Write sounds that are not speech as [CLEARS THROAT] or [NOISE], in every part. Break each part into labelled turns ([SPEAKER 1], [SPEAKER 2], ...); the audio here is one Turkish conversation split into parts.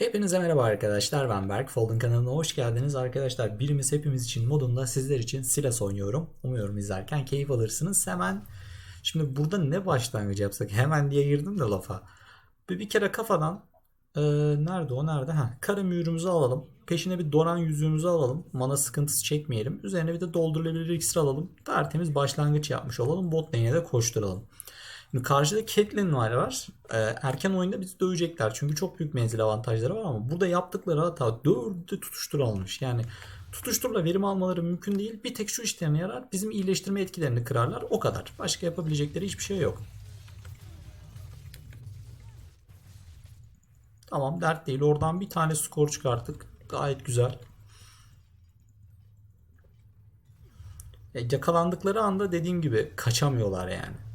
[SPEAKER 1] Hepinize merhaba arkadaşlar ben Berk. Folding kanalına hoş geldiniz arkadaşlar. Birimiz hepimiz için modunda sizler için Silas oynuyorum. Umuyorum izlerken keyif alırsınız. Hemen şimdi burada ne başlangıcı yapsak? Hemen diye girdim de lafa. Bir, bir kere kafadan e, nerede o nerede? Ha, kara mühürümüzü alalım. Peşine bir doran yüzüğümüzü alalım. Mana sıkıntısı çekmeyelim. Üzerine bir de doldurulabilir iksir alalım. Tertemiz başlangıç yapmış olalım. Bot lane'e de koşturalım. Şimdi karşıda Caitlyn var var. Ee, erken oyunda bizi dövecekler. Çünkü çok büyük menzil avantajları var ama burada yaptıkları hata dördü tutuştur almış. Yani tutuşturla verim almaları mümkün değil. Bir tek şu işlerine yarar. Bizim iyileştirme etkilerini kırarlar. O kadar. Başka yapabilecekleri hiçbir şey yok. Tamam dert değil. Oradan bir tane skor çıkarttık. Gayet güzel. E, yakalandıkları anda dediğim gibi kaçamıyorlar yani.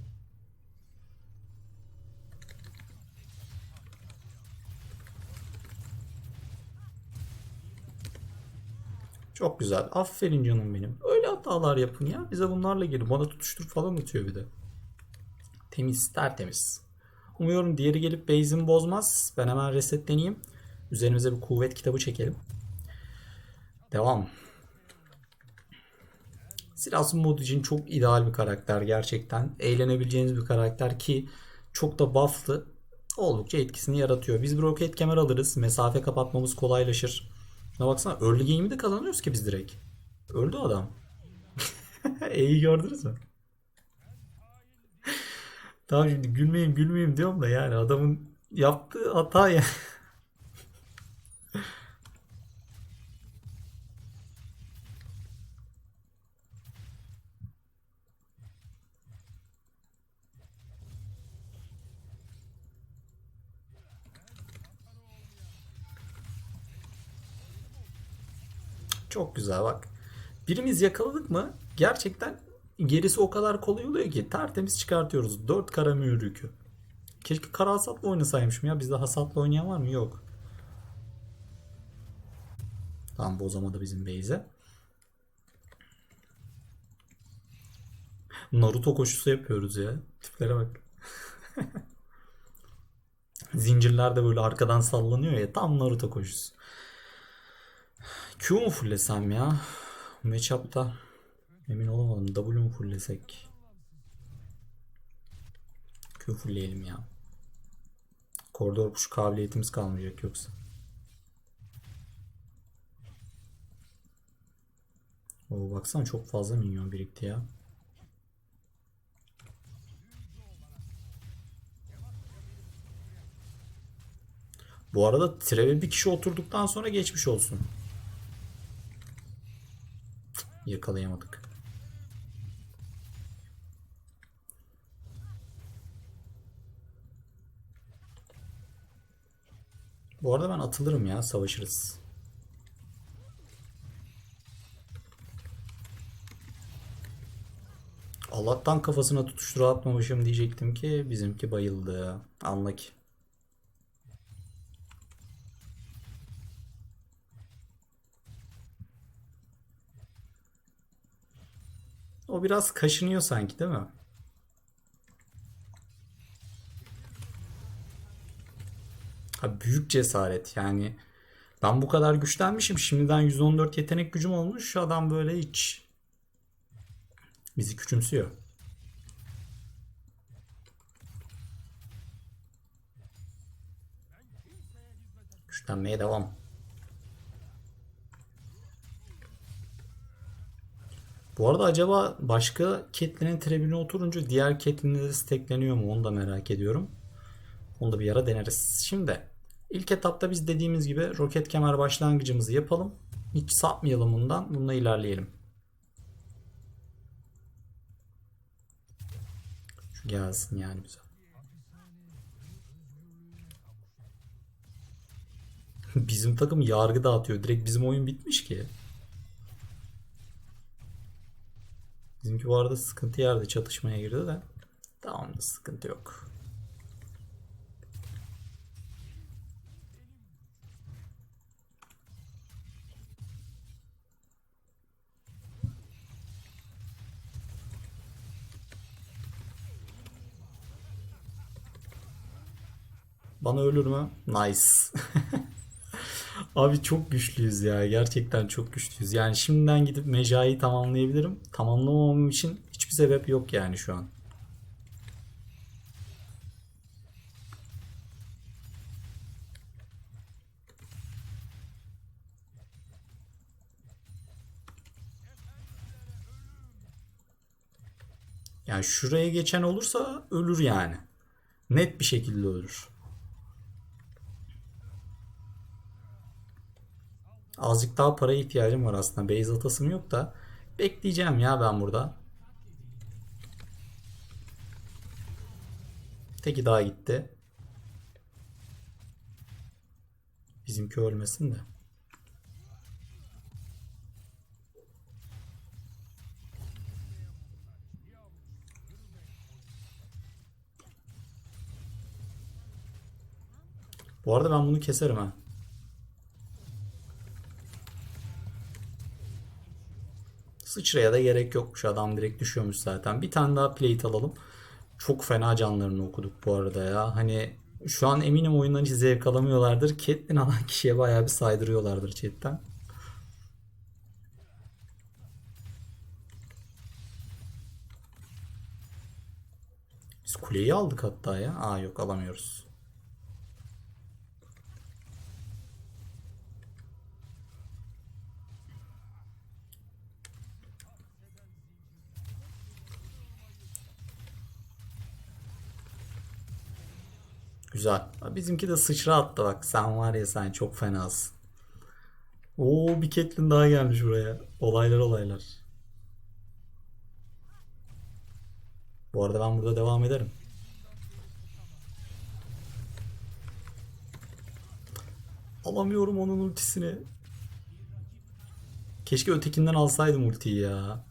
[SPEAKER 1] Çok güzel. Aferin canım benim. Öyle hatalar yapın ya. Bize bunlarla gelin. Bana tutuştur falan atıyor bir de. Temiz, tertemiz. Umuyorum diğeri gelip base'imi bozmaz. Ben hemen resetleneyim. Üzerimize bir kuvvet kitabı çekelim. Devam. Silas mod için çok ideal bir karakter gerçekten. Eğlenebileceğiniz bir karakter ki çok da bufflı. Oldukça etkisini yaratıyor. Biz bir roket kemer alırız. Mesafe kapatmamız kolaylaşır. Şuna baksana early game'i de kazanıyoruz ki biz direkt. Öldü adam. [LAUGHS] İyi gördünüz mü? Tamam şimdi gülmeyeyim gülmeyeyim diyorum da yani adamın yaptığı hata ya. Güzel bak. Birimiz yakaladık mı gerçekten gerisi o kadar kolay oluyor ki tertemiz çıkartıyoruz. 4 kara mühür yükü. Keşke kara hasatla oynasaymışım ya. Bizde hasatla oynayan var mı? Yok. Tamam bozamadı bizim base'e. Naruto koşusu yapıyoruz ya. Tiplere bak. [LAUGHS] Zincirler de böyle arkadan sallanıyor ya. Tam Naruto koşusu. Q mu fullesem ya? Matchup'ta emin olamadım. W mu fullesek? Q fullleyelim ya. Koridor push kabiliyetimiz kalmayacak yoksa. Oo baksana çok fazla minyon birikti ya. Bu arada treve bir kişi oturduktan sonra geçmiş olsun. Yakalayamadık. Bu arada ben atılırım ya savaşırız. Allah'tan kafasına tutuştura atmamışım diyecektim ki bizimki bayıldı. Anla ki. O biraz kaşınıyor sanki değil mi? Ha, büyük cesaret yani. Ben bu kadar güçlenmişim. Şimdiden 114 yetenek gücüm olmuş. Adam böyle hiç bizi küçümsüyor. Güçlenmeye devam. Bu arada acaba başka Catelyn'in trebine oturunca diğer Catelyn'e de stackleniyor mu onu da merak ediyorum. Onu da bir ara deneriz. Şimdi ilk etapta biz dediğimiz gibi roket kemer başlangıcımızı yapalım. Hiç sapmayalım bundan. Bununla ilerleyelim. Şu gelsin yani bize. [LAUGHS] Bizim takım yargı dağıtıyor. Direkt bizim oyun bitmiş ki. Bizimki bu arada sıkıntı yerde çatışmaya girdi de. Tamam sıkıntı yok. Bana ölür mü? Nice. [LAUGHS] Abi çok güçlüyüz ya. Gerçekten çok güçlüyüz. Yani şimdiden gidip mecayı tamamlayabilirim. Tamamlamamam için hiçbir sebep yok yani şu an. Yani şuraya geçen olursa ölür yani. Net bir şekilde ölür. Azıcık daha paraya ihtiyacım var aslında. Base atasım yok da. Bekleyeceğim ya ben burada. Teki daha gitti. Bizimki ölmesin de. Bu arada ben bunu keserim ha. Sıçraya da gerek yokmuş. Adam direkt düşüyormuş zaten. Bir tane daha plate alalım. Çok fena canlarını okuduk bu arada ya. Hani şu an eminim oyundan hiç zevk alamıyorlardır. Catelyn alan [LAUGHS] kişiye bayağı bir saydırıyorlardır chatten. Biz kuleyi aldık hatta ya. Aa yok alamıyoruz. Güzel. Bizimki de sıçra attı bak. Sen var ya sen çok fenasın. Oo bir Catelyn daha gelmiş buraya. Olaylar olaylar. Bu arada ben burada devam ederim. Alamıyorum onun ultisini. Keşke ötekinden alsaydım ultiyi ya.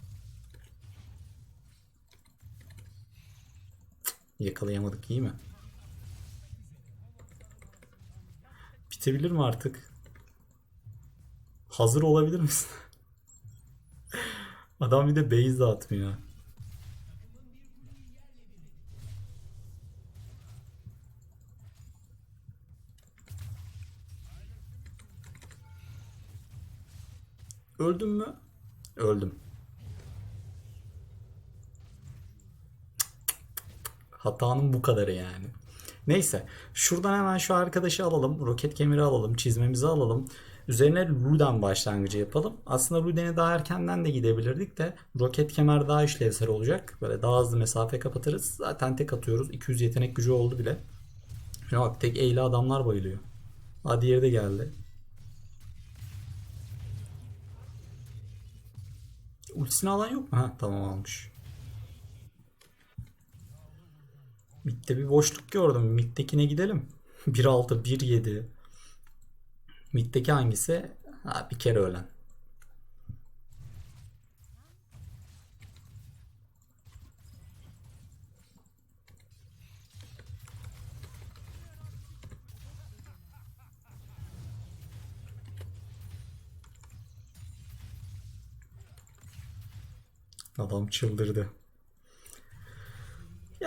[SPEAKER 1] Yakalayamadık iyi mi? Bitebilir mi artık? Hazır olabilir misin? [LAUGHS] Adam bir de base de atmıyor. Öldüm mü? Öldüm. Hatanın bu kadarı yani. Neyse. Şuradan hemen şu arkadaşı alalım. Roket kemeri alalım. Çizmemizi alalım. Üzerine Luden başlangıcı yapalım. Aslında Luden'e daha erkenden de gidebilirdik de roket kemer daha işlevsel olacak. Böyle daha hızlı mesafe kapatırız. Zaten tek atıyoruz. 200 yetenek gücü oldu bile. Şuna bak tek eğli adamlar bayılıyor. Hadi diğeri de geldi. Ultisini alan yok mu? Ha tamam almış. Mid'de bir boşluk gördüm. Mid'dekine gidelim. [LAUGHS] 1.6, 1.7. Mid'deki hangisi? Ha, bir kere ölen. Adam çıldırdı.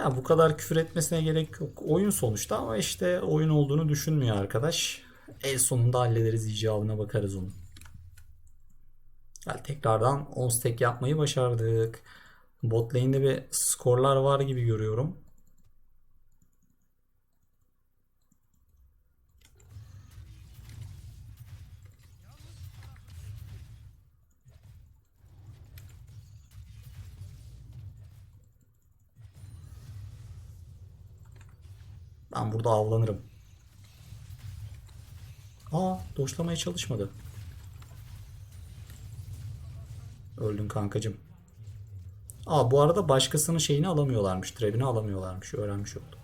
[SPEAKER 1] Ya bu kadar küfür etmesine gerek yok. Oyun sonuçta ama işte oyun olduğunu düşünmüyor arkadaş. El sonunda hallederiz icabına bakarız onu. Gel tekrardan 10 stack yapmayı başardık. Bot bir skorlar var gibi görüyorum. Ben burada avlanırım. Aa, doşlamaya çalışmadı. Öldün kankacım. Aa bu arada başkasının şeyini alamıyorlarmış. Trebini alamıyorlarmış. Öğrenmiş oldum.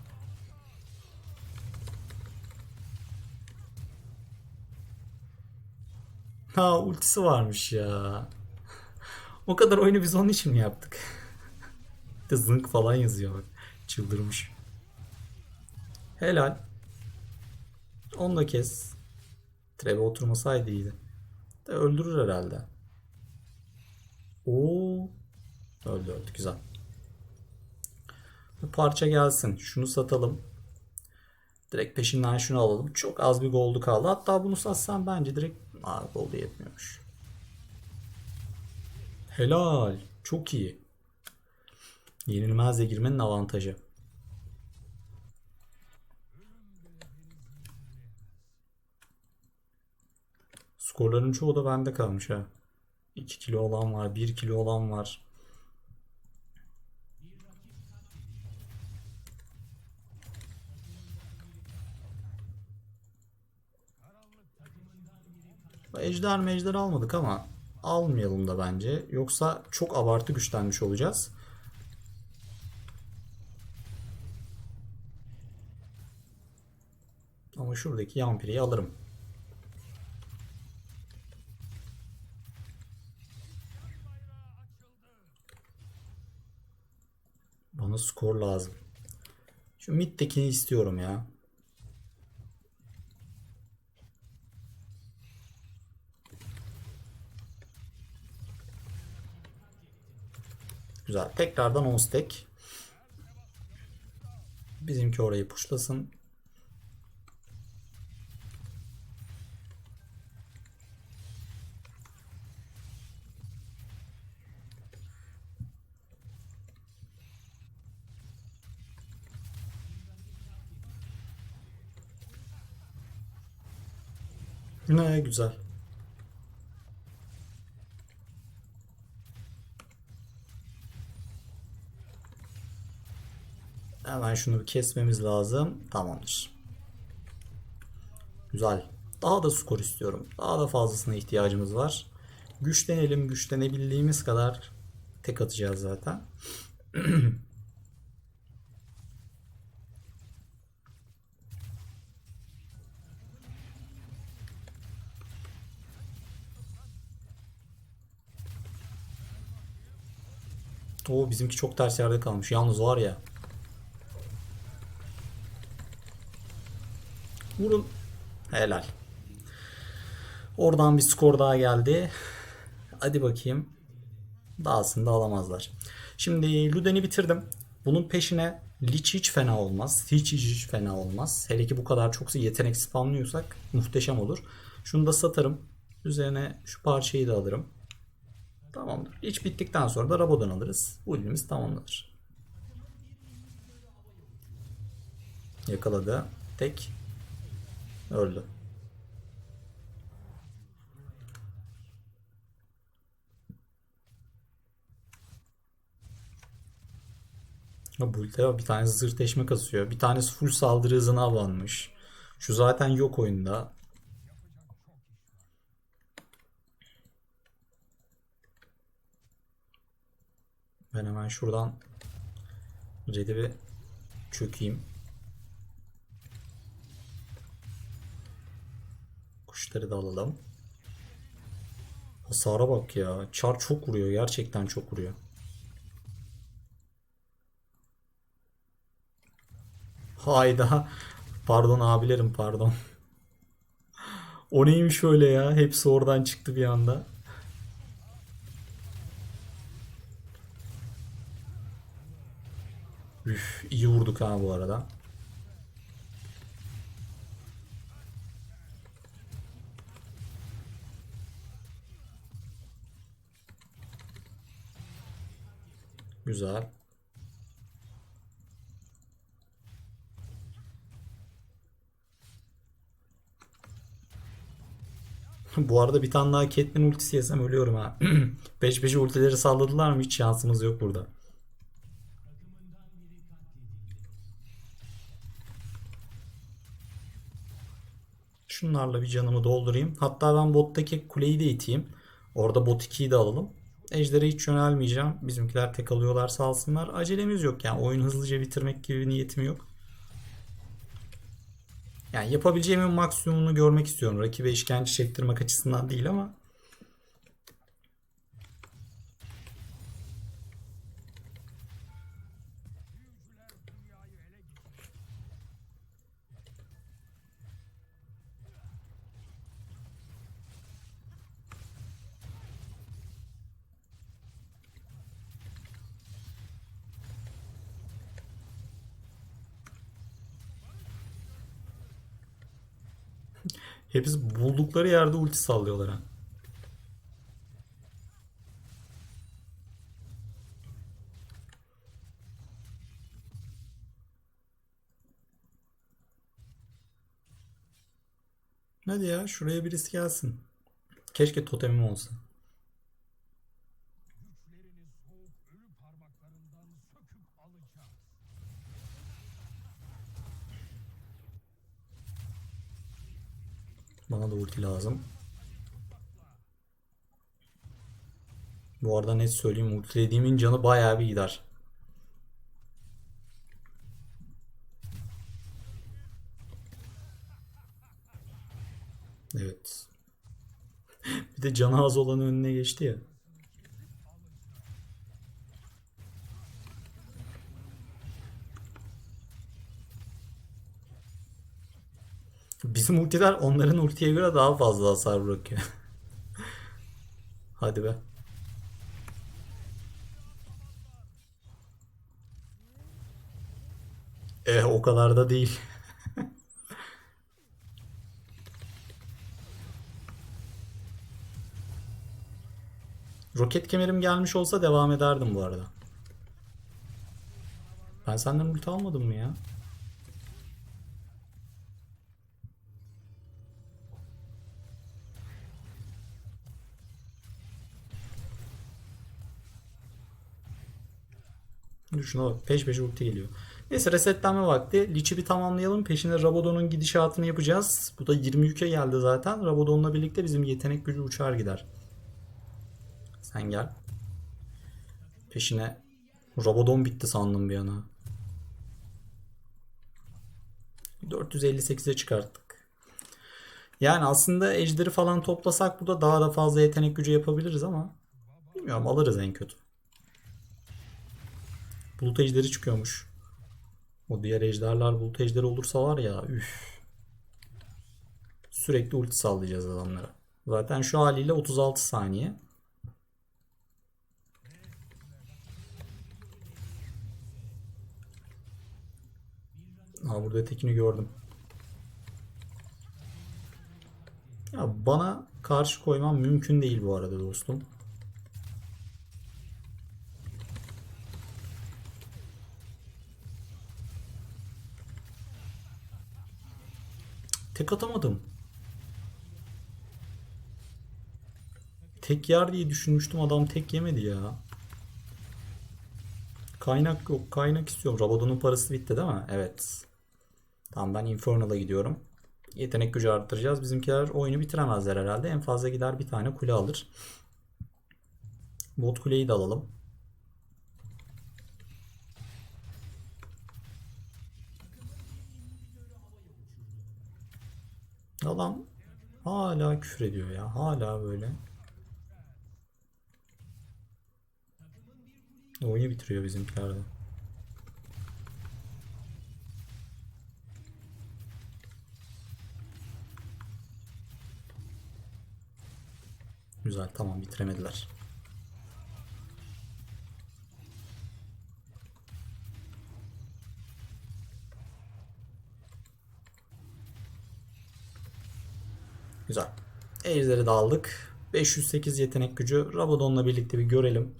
[SPEAKER 1] Ha ultisi varmış ya. O kadar oyunu biz onun için mi yaptık? De [LAUGHS] zınk falan yazıyor bak. Çıldırmış. Helal. Onu da kes. Trebe oturmasaydı iyiydi. De öldürür herhalde. Oo. Öldü öldü güzel. Bu parça gelsin. Şunu satalım. Direkt peşinden şunu alalım. Çok az bir goldu kaldı. Hatta bunu satsam bence direkt... Aa goldu yetmiyormuş. Helal. Çok iyi. Yenilmezle girmenin avantajı. Skorların çoğu da bende kalmış ha. 2 kilo olan var, 1 kilo olan var. Ejder mejder almadık ama almayalım da bence. Yoksa çok abartı güçlenmiş olacağız. Ama şuradaki Yampire'yi alırım. Bana skor lazım. Şu mid'dekini istiyorum ya. Güzel. Tekrardan 10 stack. Bizimki orayı puşlasın. Ne güzel. Hemen şunu bir kesmemiz lazım. Tamamdır. Güzel. Daha da skor istiyorum. Daha da fazlasına ihtiyacımız var. Güçlenelim. Güçlenebildiğimiz kadar tek atacağız zaten. [CLEARS THROAT] Oo bizimki çok ters yerde kalmış. Yalnız var ya. Vurun. Helal. Oradan bir skor daha geldi. Hadi bakayım. Dahasını da alamazlar. Şimdi Luden'i bitirdim. Bunun peşine Lich hiç fena olmaz. Hiç hiç, hiç fena olmaz. Hele ki bu kadar çok yetenek spamlıyorsak muhteşem olur. Şunu da satarım. Üzerine şu parçayı da alırım. Tamamdır. İç bittikten sonra da Rabo'dan alırız. Bu ilimiz tamamlanır. Yakaladı. Tek. Öldü. Ya bu ulti bir tanesi zırteşme kasıyor. Bir tanesi full saldırı hızına abanmış. Şu zaten yok oyunda. Ben hemen şuradan Red'i bir çökeyim. Kuşları da alalım. Hasara bak ya. Çar çok vuruyor. Gerçekten çok vuruyor. Hayda. Pardon abilerim pardon. [LAUGHS] O neymiş öyle ya? Hepsi oradan çıktı bir anda. Üf, iyi vurduk ha bu arada. Güzel. [LAUGHS] Bu arada bir tane daha Catelyn ultisi yesem ölüyorum ha. [CLEARS THROAT] Peş peşe ultileri salladılar mı hiç şansımız yok burada. Şunlarla bir canımı doldurayım. Hatta ben bottaki kuleyi de iteyim. Orada bot 2'yi de alalım. Ejder'e hiç yönelmeyeceğim. Bizimkiler tek alıyorlar sağ olsunlar. Acelemiz yok yani. Oyun hızlıca bitirmek gibi bir niyetim yok. Yani yapabileceğimin maksimumunu görmek istiyorum. Rakibe işkence çektirmek açısından değil ama Hepsi buldukları yerde ulti sallıyorlar ha. Hadi ya şuraya birisi gelsin. Keşke totemim olsa. Bana da ulti lazım. Bu arada net söyleyeyim ultilediğimin canı bayağı bir gider. Evet. [LAUGHS] Bir de canı az olanın önüne geçti ya. Bizim ultiler onların ultiye göre daha fazla hasar bırakıyor. [LAUGHS] Hadi be. Eh o kadar da değil. [LAUGHS] Roket kemerim gelmiş olsa devam ederdim bu arada. Ben senden ulti almadım mı ya? Şuna bak. Peş peşe ulti geliyor. Neyse resetlenme vakti. Lich'i bir tamamlayalım. Peşine Rabadon'un gidişatını yapacağız. Bu da 20 yüke geldi zaten. Rabadon'la birlikte bizim yetenek gücü uçar gider. Sen gel. Peşine Rabadon bitti sandım bir ana. 458'e çıkarttık. Yani aslında ejderi falan toplasak burada daha da fazla yetenek gücü yapabiliriz ama bilmiyorum alırız en kötü. Bulut ejderi çıkıyormuş. O diğer ejderler bulut ejderi olursa var ya üf. Sürekli ulti sallayacağız adamlara. Zaten şu haliyle 36 saniye. Ha burada tekini gördüm. Ya bana karşı koymam mümkün değil bu arada dostum. Tek atamadım. Tek yer diye düşünmüştüm adam tek yemedi ya. Kaynak yok. Kaynak istiyorum. Rabadon'un parası bitti değil mi? Evet. Tamam ben Infernal'a gidiyorum. Yetenek gücü arttıracağız. Bizimkiler oyunu bitiremezler herhalde. En fazla gider bir tane kule alır. Bot kuleyi de alalım. Adam hala küfür ediyor ya. Hala böyle. Oyunu bitiriyor bizimkiler de. Güzel tamam bitiremediler. Güzel. Ejderi de aldık. 508 yetenek gücü. Rabadon'la birlikte bir görelim.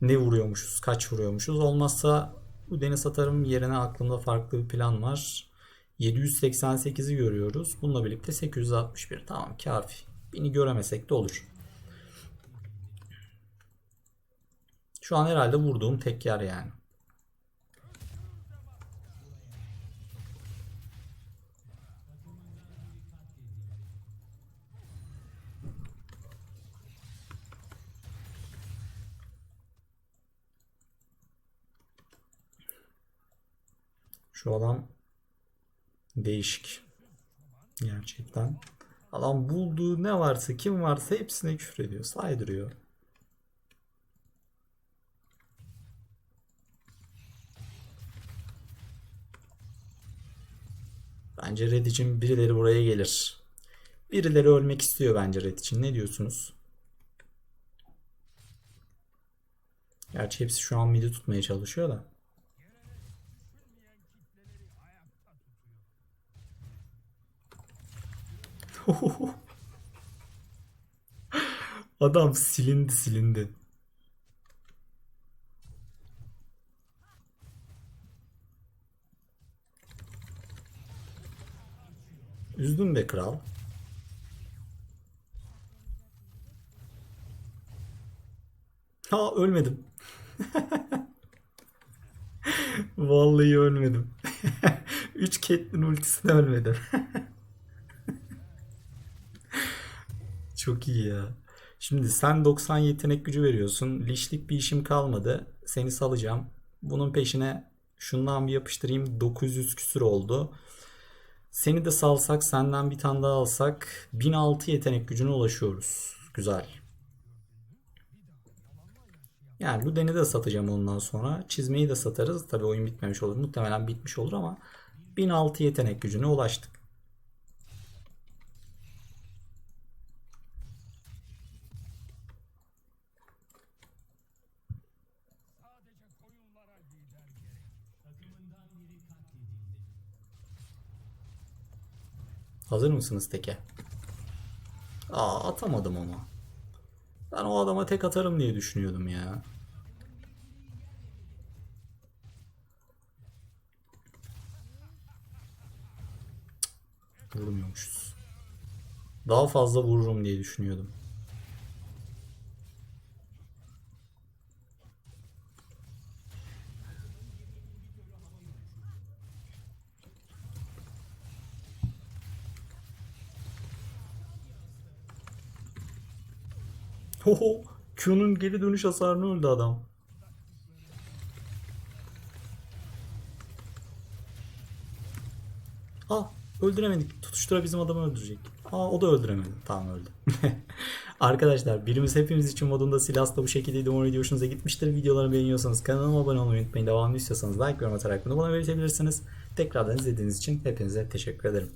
[SPEAKER 1] Ne vuruyormuşuz, kaç vuruyormuşuz. Olmazsa bu deniz atarım yerine aklımda farklı bir plan var. 788'i görüyoruz. Bununla birlikte 861. Tamam kafi. Beni göremesek de olur. Şu an herhalde vurduğum tek yer yani. Şu adam değişik. Gerçekten. Adam bulduğu ne varsa kim varsa hepsine küfür ediyor. Saydırıyor. Bence Red için birileri buraya gelir. Birileri ölmek istiyor bence Red için. Ne diyorsunuz? Gerçi hepsi şu an midi tutmaya çalışıyor da. [LAUGHS] Adam silindi silindi. Üzdün be kral. Ha ölmedim. [LAUGHS] Vallahi ölmedim. [LAUGHS] 3 Caitlyn ultisine ölmedim. Çok iyi ya. Şimdi sen 90 yetenek gücü veriyorsun. Lişlik bir işim kalmadı. Seni salacağım. Bunun peşine şundan bir yapıştırayım. 900 küsür oldu. Seni de salsak senden bir tane daha alsak 1006 yetenek gücüne ulaşıyoruz. Güzel. Yani Luden'i de satacağım ondan sonra. Çizmeyi de satarız. Tabii oyun bitmemiş olur. Muhtemelen bitmiş olur ama 1006 yetenek gücüne ulaştık. Hazır mısınız teke? Aa atamadım onu. Ben o adama tek atarım diye düşünüyordum ya. Cık, Vurmuyormuşuz. Daha fazla vururum diye düşünüyordum. Hoho, Q'nun geri dönüş hasarını öldü adam. Ah öldüremedik. Tutuştura bizim adamı öldürecek. Aa o da öldüremedi. Tamam öldü. [LAUGHS] Arkadaşlar birimiz hepimiz için modunda Silas da bu şekildeydi. Umarım video gitmiştir. Videoları beğeniyorsanız kanalıma abone olmayı unutmayın. Devamlı istiyorsanız like yorum atarak bunu bana belirtebilirsiniz. Tekrardan izlediğiniz için hepinize teşekkür ederim.